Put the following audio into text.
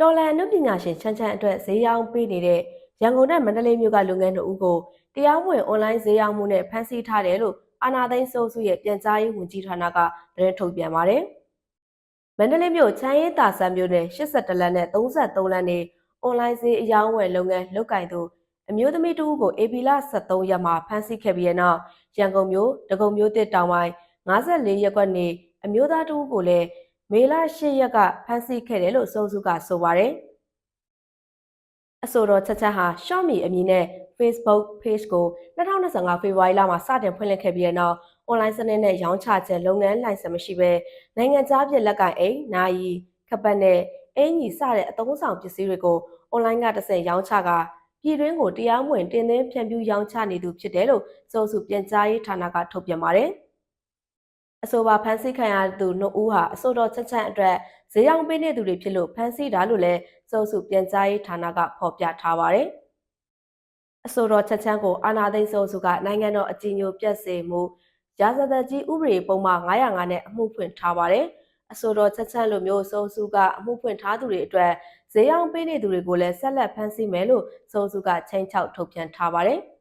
တော်လန်အနုပညာရှင်ချမ်းချမ်းအတွက်ဈေးရောင်းပေးနေတဲ့ရန်ကုန်နဲ့မန္တလေးမြို့ကလုပ်ငန်းတို့ဦးကိုတရားမဝင်အွန်လိုင်းဈေးရောင်းမှုနဲ့ဖမ်းဆီးထားတယ်လို့အာဏာသိမ်းစိုးစုရဲ့ပြန်ကြားရေးဝန်ကြီးဌာနကသတင်းထုတ်ပြန်ပါတယ်။မန္တလေးမြို့ချမ်းရေးတာဆန်မြို့နယ်82လမ်းနဲ့33လမ်းနေအွန်လိုင်းဈေးအယောင်းဝယ်လုပ်ငန်းလုပ်ကင်သူအမျိုးသမီးတဦးကိုအေပီလ73ရက်မှာဖမ်းဆီးခဲ့ပြီးတဲ့နောက်ရန်ကုန်မြို့ဒဂုံမြို့တစ်တောင်ပိုင်း54ရပ်ကွက်နေအမျိုးသားတဦးကိုလည်း မေလ10ရက်ကဖမ်းဆီးခဲ့တယ်လို့စိုးစုကဆိုပါတယ်။အဆိုတော်ချက်ချက်ဟာ Xiaomi အမည်နဲ့ Facebook page ကို2025ဖေဖော်ဝါရီလမှာစတင်ဖွင့်လှစ်ခဲ့ပြီးတဲ့နောက် online စနစ်နဲ့ရောင်းချခြင်းလုပ်ငန်းလိုင်စင်မရှိဘဲနိုင်ငံခြားပြည်လက်ကင်အိမ်၊နာယီခပတ်နဲ့အင်ကြီးစတဲ့အသုံးဆောင်ပစ္စည်းတွေကို online ကတစ်ဆင့်ရောင်းချကာပြည်တွင်းကိုတရားမဝင်တင်သွင်းဖြန့်ဖြူးရောင်းချနေသူဖြစ်တယ်လို့စိုးစုပြန်ကြားရေးဌာနကထုတ်ပြန်ပါတယ်။ အဆိုပါဖမ်းဆီးခံရသူနှုတ်ဦးဟာအဆိုတော်ချက်ချက်အတွက်ဈေးရောင်းပေးနေသူတွေဖြစ်လို့ဖမ်းဆီးတာလို့လည်းစိုးစုပြန်ကြားရေးဌာနကဖော်ပြထားပါတယ်။အဆိုတော်ချက်ချမ်းကိုအာနာသိန်းစိုးစုကနိုင်ငံတော်အကြီးအကျယ်ပြည့်စုံမှုရာဇသက်ကြီးဥပဒေပုံမှန်905နဲ့အမှုဖွင့်ထားပါတယ်။အဆိုတော်ချက်ချမ်းလိုမျိုးစိုးစုကအမှုဖွင့်ထားသူတွေအတွက်ဈေးရောင်းပေးနေသူတွေကိုလည်းဆက်လက်ဖမ်းဆီးမယ်လို့စိုးစုကချိန်ချောက်ထုတ်ပြန်ထားပါတယ်။